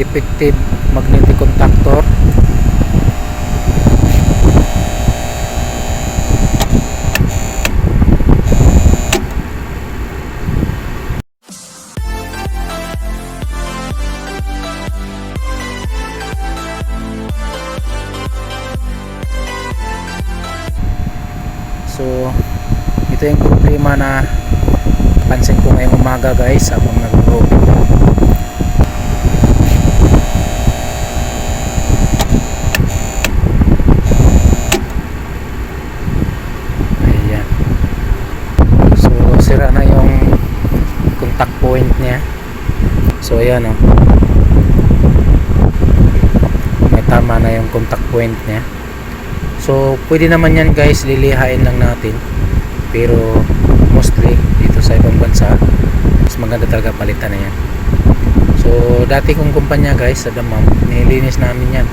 defective magnetic contactor So, ito yung problema na pansin ko ngayong umaga guys habang nag-roaming. Ayan. So, sira na yung contact point niya. So, ayan o. May tama na yung contact point niya. So, pwede naman yan guys, lilihain lang natin. Pero, mostly, dito sa ibang bansa, mas maganda talaga palitan na yan. So, dati kong kumpanya guys, sa Damam, nilinis namin yan.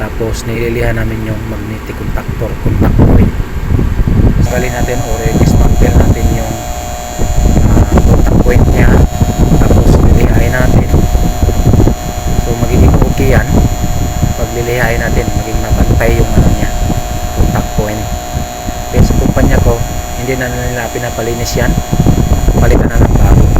Tapos, nililihan namin yung magnetic contactor, contact point. Sali natin o dismantle natin yung ah, contact point niya. Tapos, lilihain natin. So, magiging okay yan. Pag lilihain natin, maging mapantay yung ano niya, contact point. Kaya sa kumpanya ko, hindi na nila pinapalinis yan. Palitan na ng bago.